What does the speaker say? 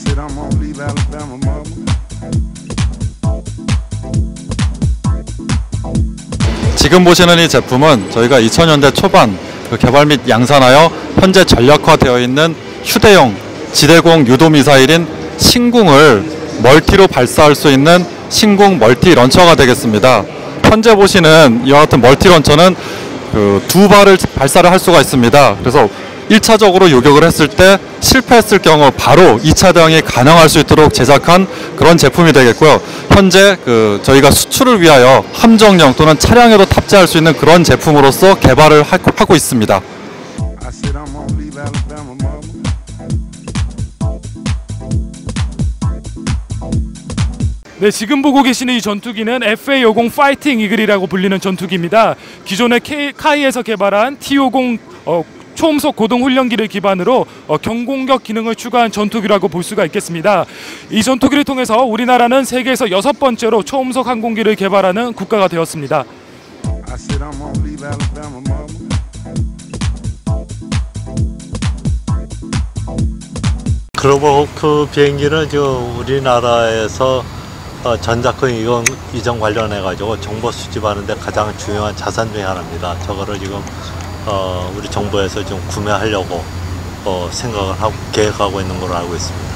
said, I'm gonna leave Alabama, mama. 지금 보시는 이 제품은 저희가 2000년대 초반 그 개발 및 양산하여 현재 전략화되어 있는 휴대용 지대공 유도 미사일인 신궁을 멀티로 발사할 수 있는 신궁 멀티 런처가 되겠습니다. 현재 보시는 이와 같은 멀티 런처는 그 두 발을 발사를 할 수가 있습니다. 그래서 1차적으로 요격을 했을 때 실패했을 경우 바로 2차 대응이 가능할 수 있도록 제작한 그런 제품이 되겠고요. 현재 그 저희가 수출을 위하여 함정용 또는 차량에도 탑재할 수 있는 그런 제품으로서 개발을 하- 하고 있습니다. 네, 지금 보고 계시는 이 전투기는 FA50 파이팅 이글이라고 불리는 전투기입니다. 기존의 K, 카이에서 개발한 T50 어, 초음속 고동 훈련기를 기반으로 어, 경공격 기능을 추가한 전투기라고 볼 수가 있겠습니다. 이 전투기를 통해서 우리나라는 세계에서 여섯 번째로 초음속 항공기를 개발하는 국가가 되었습니다. I said I'm gonna leave Alabama, mama. 글로벌 호크 비행기는 지금 우리나라에서 어, 전자권 이용, 이전 관련해 가지고 정보 수집하는데 가장 중요한 자산 중에 하나입니다. 저거를 지금 어, 우리 정부에서 좀 구매하려고 어, 생각을 하고 계획하고 있는 걸로 알고 있습니다.